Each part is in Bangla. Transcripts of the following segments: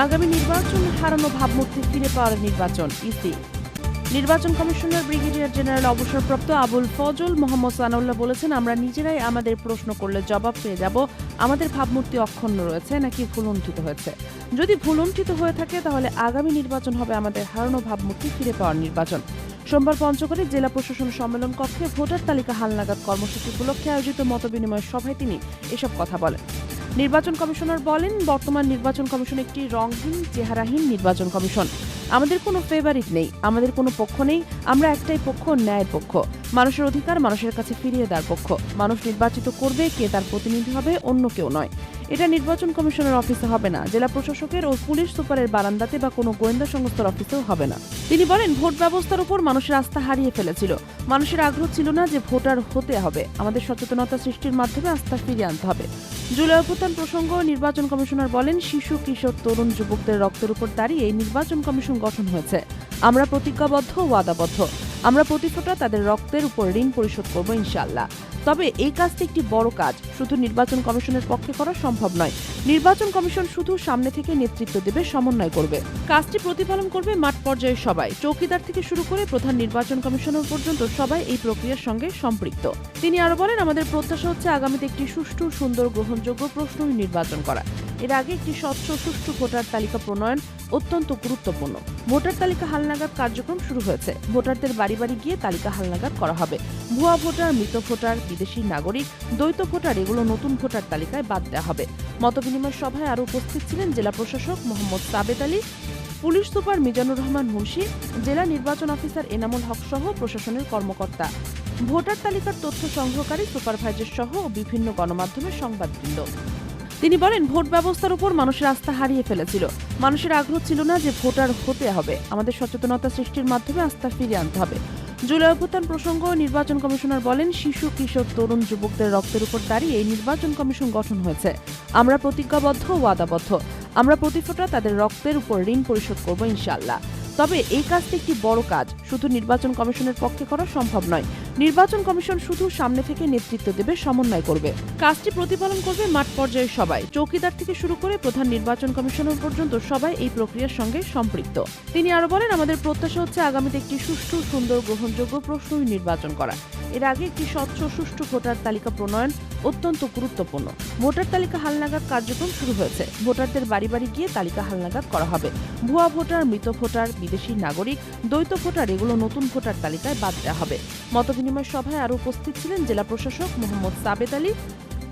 আগামী নির্বাচন হারানো ভাবমূর্তি ফিরে পাওয়ার নির্বাচন, ইসি। নির্বাচন কমিশনার ব্রিগেডিয়ার জেনারেল অবসরপ্রাপ্ত আবুল ফজল মোহাম্মদ সানাউল্লাহ বলেছেন, আমরা নিজেরাই আমাদের প্রশ্ন করলে জবাব পেয়ে যাব। আমাদের ভাবমূর্তি অক্ষুণ্ণ রয়েছে, নাকি ভুলুণ্ঠিত হয়েছে? যদি ভুলুণ্ঠিত হয়ে থাকে, তাহলে আগামী নির্বাচন হবে আমাদের হারানো ভাবমূর্তি ফিরে পাওয়ার নির্বাচন। সোমবার পঞ্চগড়ে জেলা প্রশাসন সম্মেলন কক্ষে ভোটার তালিকা হালনাগাদ কর্মসূচি উপলক্ষে আয়োজিত মতবিনিময় সভায় তিনি এসব কথা বলেন। নির্বাচন কমিশনার বলেন, বর্তমান নির্বাচন কমিশন একটি রংহীন চেহারাহীন নির্বাচন কমিশন। আমাদের কোনো ফেভারিট নেই, আমাদের কোনো পক্ষ নেই, আমরা একটাই পক্ষ, ন্যায়ের পক্ষ। মানুষের অধিকার মানুষের কাছে ফিরিয়ে দেওয়ার পক্ষ। মানুষ নির্বাচিত করবে, কে তার প্রতিনিধি হবে, অন্য কেউ নয়। এটা নির্বাচন কমিশনের অফিসে হবে না। জেলা প্রশাসকের ও পুলিশ সুপারের বারান্দাতে বা কোনো গোয়েন্দা সংস্থার অফিসেও হবে না। তিনি বলেন, ভোট ব্যবস্থার উপর মানুষের আস্থা হারিয়ে ফেলেছিল। মানুষের আগ্রহ ছিল না যে ভোটার হতে হবে। আমাদের সচেতনতা সৃষ্টির মাধ্যমে আস্থা ফিরিয়ে আনতে হবে। জুলাই অভ্যুত্থান প্রসঙ্গ নির্বাচন কমিশনার বলেন, শিশু কিশোর তরুণ, যুবকদের রক্তের উপর দাঁড়িয়ে এই নির্বাচন কমিশন গঠন হয়েছে। আমরা প্রতিজ্ঞাবদ্ধ ওয়াদাবদ্ধ। আমরা প্রতিফোটা তাদের রক্তের উপর ঋণ পরিশোধ করব ইনশাল্লাহ তবে এই কাজটি একটি বড় কাজ। শুধু নির্বাচন কমিশনের পক্ষে করা সম্ভব নয়। নির্বাচন কমিশন শুধু সামনে থেকে নেতৃত্ব দেবে, সমন্বয় করবে। কাজটি প্রতিপালন করবে মাঠ পর্যায়ে সবাই। চৌকিদার থেকে শুরু করে প্রধান নির্বাচন কমিশনার পর্যন্ত সবাই এই প্রক্রিয়ার সঙ্গে সম্পৃক্ত। তিনি আরও বলেন, আমাদের প্রত্যাশা হচ্ছে আগামীতে একটি সুষ্ঠু, সুন্দর, গ্রহণযোগ্য, প্রশ্নই নির্বাচন করা। এর আগে একটি স্বচ্ছ, সুষ্ঠু ভোটার তালিকা প্রণয়ন অত্যন্ত গুরুত্বপূর্ণ। ভোটার তালিকা হালনাগাদ কার্যক্রম শুরু হয়েছে। ভোটারদের বাড়ি বাড়ি গিয়ে তালিকা হালনাগাদ করা হবে। ভুয়া ভোটার, মৃত ভোটার, বিদেশি নাগরিক, দ্বৈত ভোটার এগুলো নতুন ভোটার তালিকায় বাদ দেওয়া হবে। মতবিনিময় সভায় আরও উপস্থিত ছিলেন জেলা প্রশাসক মোহাম্মদ সাবেদ আলী, পুলিশ সুপার মিজানুর রহমান মুন্সি, জেলা নির্বাচন অফিসার এনামুল হক সহ প্রশাসনের কর্মকর্তা। ভোটার তালিকার তথ্য সংগ্রহকারী সুপারভাইজার সহ বিভিন্ন গণমাধ্যমের সংবাদবৃন্দ। তিনি বলেন, ভোট ব্যবস্থার উপর মানুষের আস্থা হারিয়ে ফেলেছিল। মানুষের আগ্রহ ছিল না যে ভোটার হতে হবে। আমাদের সচেতনতা সৃষ্টির মাধ্যমে আস্থা ফিরিয়ে আনতে হবে। জুলাই অভ্যুত্থান প্রসঙ্গ নির্বাচন কমিশনার বলেন, শিশু কিশোর তরুণ, যুবকদের রক্তের উপর দাঁড়িয়ে এই নির্বাচন কমিশন গঠন হয়েছে। আমরা প্রতিজ্ঞাবদ্ধ ও ওয়াদাবদ্ধ। আমরা প্রতিফোটা তাদের রক্তের উপর ঋণ পরিশোধ করব ইনশাআল্লাহ। তবে এই কাজটি একটি বড় কাজ। শুধু নির্বাচন কমিশনের পক্ষে করা সম্ভব নয়। নির্বাচন কমিশন শুধু সামনে থেকে নেতৃত্ব দেবে, সমন্বয় করবে। কাজটি প্রতিপালন করবে মাঠ পর্যায়ে সবাই। চৌকিদার থেকে শুরু করে প্রধান নির্বাচন কমিশনার পর্যন্ত সবাই এই প্রক্রিয়ার সঙ্গে সম্পৃক্ত। তিনি আরও বলেন, আমাদের প্রত্যাশা হচ্ছে আগামীতে একটি সুষ্ঠু, সুন্দর, গ্রহণযোগ্য, প্রশ্নই নির্বাচন করা। এর আগে একটি স্বচ্ছ, সুষ্ঠু ভোটার তালিকা প্রণয়ন অত্যন্ত গুরুত্বপূর্ণ। ভোটার তালিকা হালনাগাদ কার্যক্রম শুরু হয়েছে। ভোটারদের বাড়ি বাড়ি গিয়ে তালিকা হালনাগাদ করা হবে। ভুয়া ভোটার, মৃত ভোটার বিদেশি নাগরিক দ্বৈত ভোটার, এগুলো নতুন ভোটার তালিকায় বাদ দেওয়া হবে। মতবিনিময় সভায় আরও উপস্থিত ছিলেন জেলা প্রশাসক মোহাম্মদ সাবেদ আলী,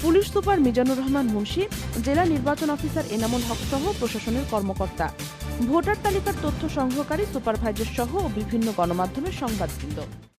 পুলিশ সুপার মিজানুর রহমান মুন্সি, জেলা নির্বাচন অফিসার এনামুল হক সহ প্রশাসনের কর্মকর্তা। ভোটার তালিকার তথ্য সংগ্রহকারী সুপারভাইজার সহ বিভিন্ন গণমাধ্যমের সংবাদবৃন্দ।